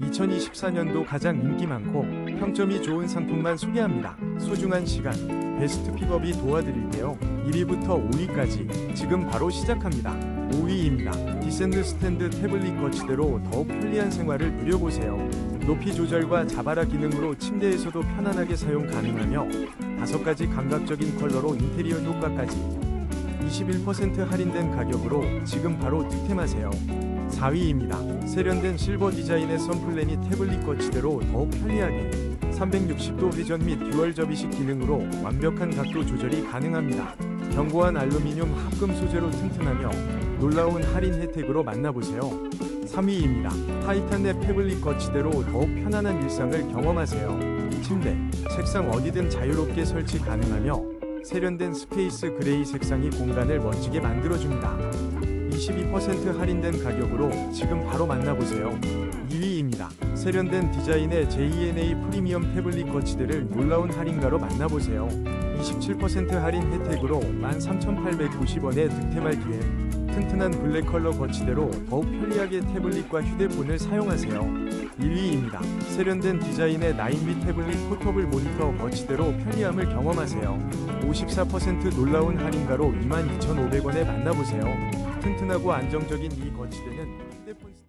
2024년도 가장 인기 많고 평점이 좋은 상품만 소개합니다. 소중한 시간, 베스트 픽업이 도와드릴게요. 1위부터 5위까지 지금 바로 시작합니다. 5위입니다. 디센드 스탠드 태블릿 거치대로 더욱 편리한 생활을 누려보세요. 높이 조절과 자바라 기능으로 침대에서도 편안하게 사용 가능하며 다섯 가지 감각적인 컬러로 인테리어 효과까지 21% 할인된 가격으로 지금 바로 득템하세요. 4위입니다. 세련된 실버 디자인의 선플래닛 태블릿 거치대로 더욱 편리하게 360도 회전 및 듀얼 접이식 기능으로 완벽한 각도 조절이 가능합니다. 견고한 알루미늄 합금 소재로 튼튼하며 놀라운 할인 혜택으로 만나보세요. 3위입니다. 타이탄 의 태블릿 거치대로 더욱 편안한 일상을 경험하세요. 침대, 책상 어디든 자유롭게 설치 가능하며 세련된 스페이스 그레이 색상이 공간을 멋지게 만들어줍니다. 22% 할인된 가격으로 지금 바로 만나보세요. 2위입니다. 세련된 디자인의 JNA 프리미엄 태블릿 거치대를 놀라운 할인가로 만나보세요. 27% 할인 혜택으로 13,890원에 득템할 기회. 튼튼한 블랙 컬러 거치대로 더욱 편리하게 태블릿과 휴대폰을 사용하세요. 1위입니다. 세련된 디자인의 9비 태블릿 포터블 모니터 거치대로 편리함을 경험하세요. 54% 놀라운 할인가로 22,500원에 만나보세요. 튼튼하고 안정적인 이 거치대는 휴대폰